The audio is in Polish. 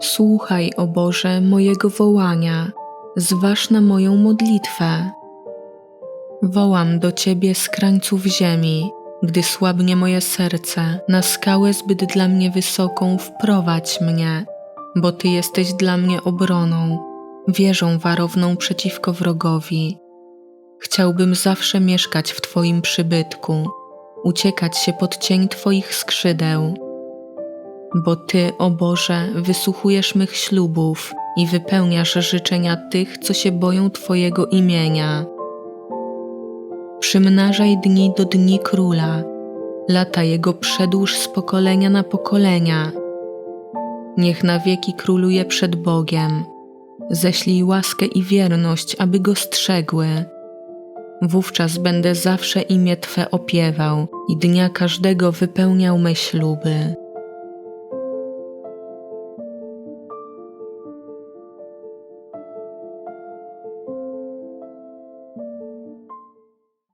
Słuchaj, o Boże, mojego wołania, zważ na moją modlitwę. Wołam do Ciebie z krańców ziemi, gdy słabnie moje serce, na skałę zbyt dla mnie wysoką wprowadź mnie, bo Ty jesteś dla mnie obroną, wieżą warowną przeciwko wrogowi. Chciałbym zawsze mieszkać w Twoim przybytku, uciekać się pod cień Twoich skrzydeł. Bo Ty, o Boże, wysłuchujesz mych ślubów i wypełniasz życzenia tych, co się boją Twojego imienia. Przymnażaj dni do dni króla, lata jego przedłuż z pokolenia na pokolenia. Niech na wieki króluje przed Bogiem. Ześlij łaskę i wierność, aby go strzegły. Wówczas będę zawsze imię Twe opiewał i dnia każdego wypełniał me śluby.